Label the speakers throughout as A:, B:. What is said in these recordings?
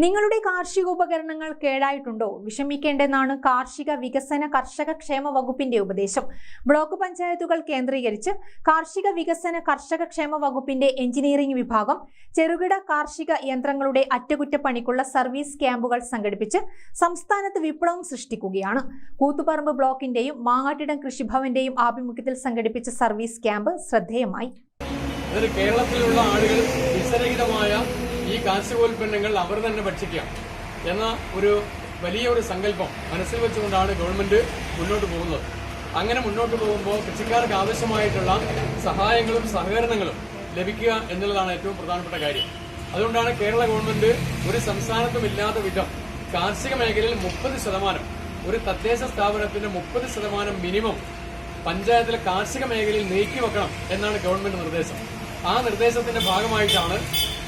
A: നിങ്ങളുടെ കാർഷിക ഉപകരണങ്ങൾ കേടായിട്ടുണ്ടോ? വിഷമിക്കേണ്ടെന്നാണ് കാർഷിക വികസന കർഷക ക്ഷേമ വകുപ്പിന്റെ ഉപദേശം. ബ്ലോക്ക് പഞ്ചായത്തുകൾ കേന്ദ്രീകരിച്ച് കാർഷിക വികസന കർഷക ക്ഷേമ വകുപ്പിന്റെ എഞ്ചിനീയറിംഗ് വിഭാഗം ചെറുകിട കാർഷിക യന്ത്രങ്ങളുടെ അറ്റകുറ്റപ്പണിക്കുള്ള സർവീസ് ക്യാമ്പുകൾ സംഘടിപ്പിച്ച് സംസ്ഥാനത്ത് വിപ്ലവം സൃഷ്ടിക്കുകയാണ്. കൂത്തുപറമ്പ് ബ്ലോക്കിന്റെയും മാങ്ങാട്ടിടം കൃഷിഭവന്റെയും ആഭിമുഖ്യത്തിൽ സംഘടിപ്പിച്ച സർവീസ് ക്യാമ്പ് ശ്രദ്ധേയമായി.
B: കേരളത്തിലുള്ള ആളുകൾ കാർഷികോൽപ്പന്നങ്ങൾ അവർ തന്നെ ഭക്ഷിക്കാം എന്ന ഒരു വലിയ ഒരു സങ്കല്പം മനസ്സിൽ വെച്ചുകൊണ്ടാണ് ഗവൺമെന്റ് മുന്നോട്ട് പോകുന്നത്. അങ്ങനെ മുന്നോട്ട് പോകുമ്പോൾ കൃഷിക്കാർക്ക് ആവശ്യമായിട്ടുള്ള സഹായങ്ങളും സഹകരണങ്ങളും ലഭിക്കുക എന്നുള്ളതാണ് ഏറ്റവും പ്രധാനപ്പെട്ട കാര്യം. അതുകൊണ്ടാണ് കേരള ഗവൺമെന്റ് ഒരു സംസ്ഥാനത്തും ഇല്ലാത്ത വിധം കാർഷിക മേഖലയിൽ മുപ്പത് ശതമാനം ഒരു തദ്ദേശ സ്ഥാപനത്തിന്റെ മുപ്പത് ശതമാനം മിനിമം പഞ്ചായത്തിലെ കാർഷിക മേഖലയിൽ നീക്കി വെക്കണം എന്നാണ് ഗവൺമെന്റ് നിർദ്ദേശം. ആ നിർദ്ദേശത്തിന്റെ ഭാഗമായിട്ടാണ്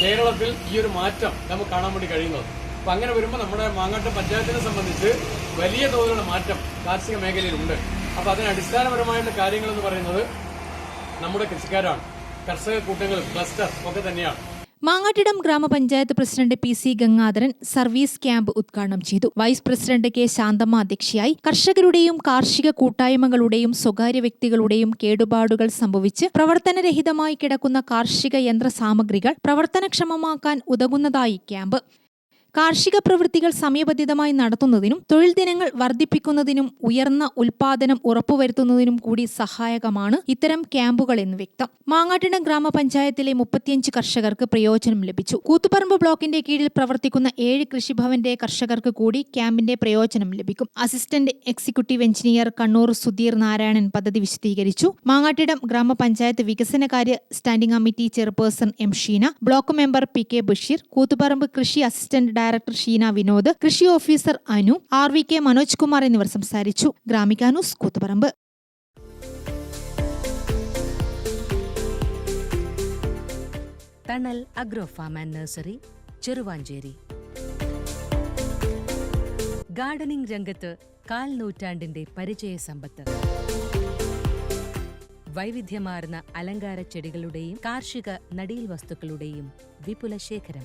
B: കേരളത്തിൽ ഈ ഒരു മാറ്റം നമുക്ക് കാണാൻ വേണ്ടി കഴിയുന്നത്. അപ്പൊ അങ്ങനെ വരുമ്പോൾ നമ്മുടെ മാങ്ങാട്ട് പഞ്ചായത്തിനെ സംബന്ധിച്ച് വലിയ തോതിലുള്ള മാറ്റം കാർഷിക മേഖലയിലുണ്ട്. അപ്പൊ അതിന് അടിസ്ഥാനപരമായിട്ടുള്ള കാര്യങ്ങൾ എന്ന് പറയുന്നത് നമ്മുടെ കൃഷിക്കാരാണ്. കർഷക കൂട്ടങ്ങൾ ക്ലസ്റ്റർ ഒക്കെ തന്നെയാണ്.
C: Mangattidam grama panchayat president P C Gangadharan service camp ഉദ്ഘാടനം ചെയ്തു. വൈസ് പ്രസിഡന്റ് കെ ശാന്തമ്മ അധ്യക്ഷയായി. കർഷകരുടെയും കാർഷിക കൂട്ടായ്മകളുടെയും സ്വകാര്യ വ്യക്തികളുടെയും കേടുപാടുകൾ സംഭവിച്ച് പ്രവർത്തനരഹിതമായി കിടക്കുന്ന കാർഷിക യന്ത്രസാമഗ്രികൾ പ്രവർത്തനക്ഷമമാക്കാൻ ഉതകുന്നതായി ക്യാമ്പ് കാർഷിക പ്രവൃത്തികൾ സമയബന്ധിതമായി നടത്തുന്നതിനും തൊഴിൽ ദിനങ്ങൾ വർദ്ധിപ്പിക്കുന്നതിനും ഉയർന്ന ഉൽപാദനം ഉറപ്പുവരുത്തുന്നതിനും കൂടി സഹായകമാണ് ഇത്തരം ക്യാമ്പുകൾ എന്ന് വ്യക്തം. മാങ്ങാട്ടിടം ഗ്രാമപഞ്ചായത്തിലെ മുപ്പത്തിയഞ്ച് കർഷകർക്ക് പ്രയോജനം ലഭിച്ചു. കൂത്തുപറമ്പ് ബ്ലോക്കിന്റെ കീഴിൽ പ്രവർത്തിക്കുന്ന ഏഴ് കൃഷിഭവന്റെ കർഷകർക്ക് കൂടി ക്യാമ്പിന്റെ പ്രയോജനം ലഭിക്കും. Assistant executive engineer Kannur Sudheer Narayanan പദ്ധതി വിശദീകരിച്ചു. മാങ്ങാട്ടിടം ഗ്രാമപഞ്ചായത്ത് വികസനകാര്യ standing committee chairperson M Sheena block member P K Basheer Koothuparamba കൃഷി അസിസ്റ്റന്റ് ഡയറക്ടർ ഷീന വിനോദ് കൃഷി officer Anu R V K Manoj Kumar എന്നിവർ സംസാരിച്ചു. Gramika news Koothuparamba.
D: Thanal agro farm and nursery Cheruvanchery. Gardening രംഗത്ത് കാൽ നൂറ്റാണ്ടിന്റെ പരിചയ സമ്പത്ത്. വൈവിധ്യമാർന്ന അലങ്കാര ചെടികളുടെയും കാർഷിക നടീൽ വസ്തുക്കളുടെയും വിപുല ശേഖരം